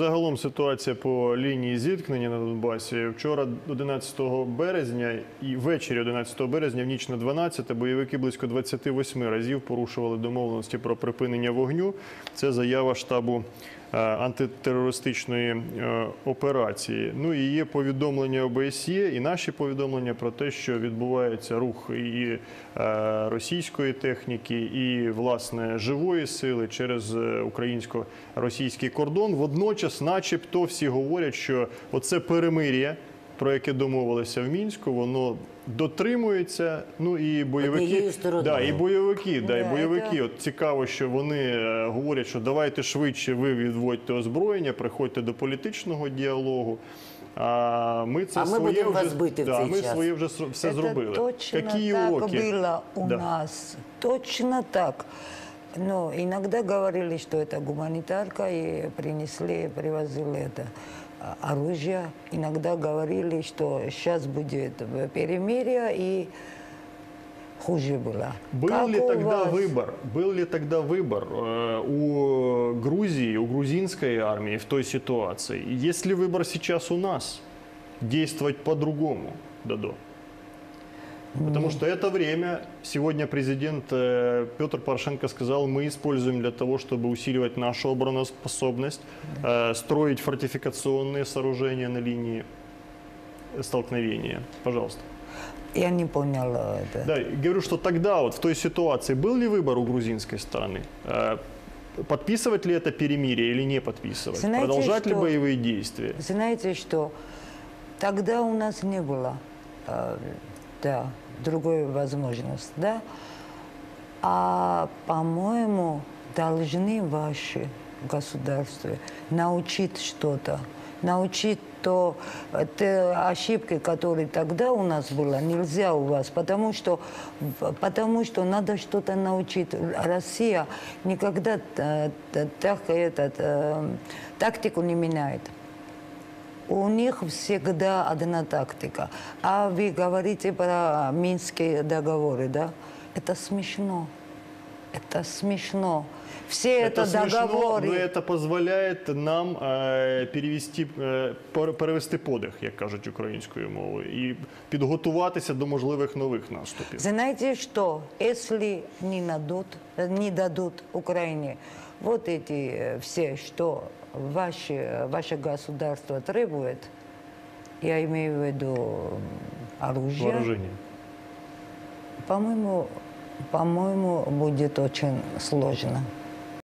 Загалом ситуація по лінії зіткнення на Донбасі. Вчора, 11 березня, і ввечері 11 березня, в ніч на 12, бойовики близько 28 разів порушували домовленості про припинення вогню. Це заява штабу антитерористичної е, операції. Ну і є повідомлення ОБСЄ, і наші повідомлення про те, що відбувається рух і е, російської техніки, і власне живої сили через е, українсько-російський кордон. Водночас, начебто, всі говорять, що оце перемир'я. Про яке домовилися в мінську, воно дотримується. Ну і бойовики да, і бойовики, да, і бойовики. це- От цікаво, що вони е, говорять, що давайте швидше ви відводьте озброєння, приходьте до політичного діалогу. А ми це А своє будемо вже, вас бити в да, цей ми час. своє вже все Это зробили. точно Які так уроки? было у Да. нас. Точно так. Но иногда говорили, что это гуманитарка, и принесли, привозили это а, оружие. Иногда говорили, что сейчас будет перемирие, и хуже было. Был Как ли тогда вас? выбор? Был ли тогда выбор э, у Грузии, у грузинской армии в той ситуации? Есть ли выбор сейчас у нас действовать по-другому, Дадо? Потому что это время, сегодня президент э, Петр Порошенко сказал, мы используем для того, чтобы усиливать нашу обороноспособность, э, строить фортификационные сооружения на линии столкновения. Пожалуйста. Я не поняла это. Да, говорю, что тогда вот в той ситуации был ли выбор у грузинской стороны? Э, Подписывать ли это перемирие или не подписывать? Знаете, Продолжать ли что- боевые действия? Знаете что? Тогда у нас не было э, да, другой возможности, да? А, по-моему, должны ваши государства научить что-то, научить то, э, те ошибки, которые тогда у нас было, нельзя у вас, потому что, потому что надо что-то научить. Россия никогда э, так, этот, э, тактику не меняет. У них всегда одна тактика. А вы говорите про Минские договоры, да? Это смешно. Это смешно. Все это, смешно, договоры. но это позволяет нам е, перевести, е, пер- перевести подих, як кажуть українською мовою, і підготуватися до можливих нових наступів. Знаете что? Если не дадут, не дадут Украине вот эти э, все, что ваше, ваше государство требует, я имею в виду м, оружие, Вооруження. по-моему, по-моему, будет очень сложно.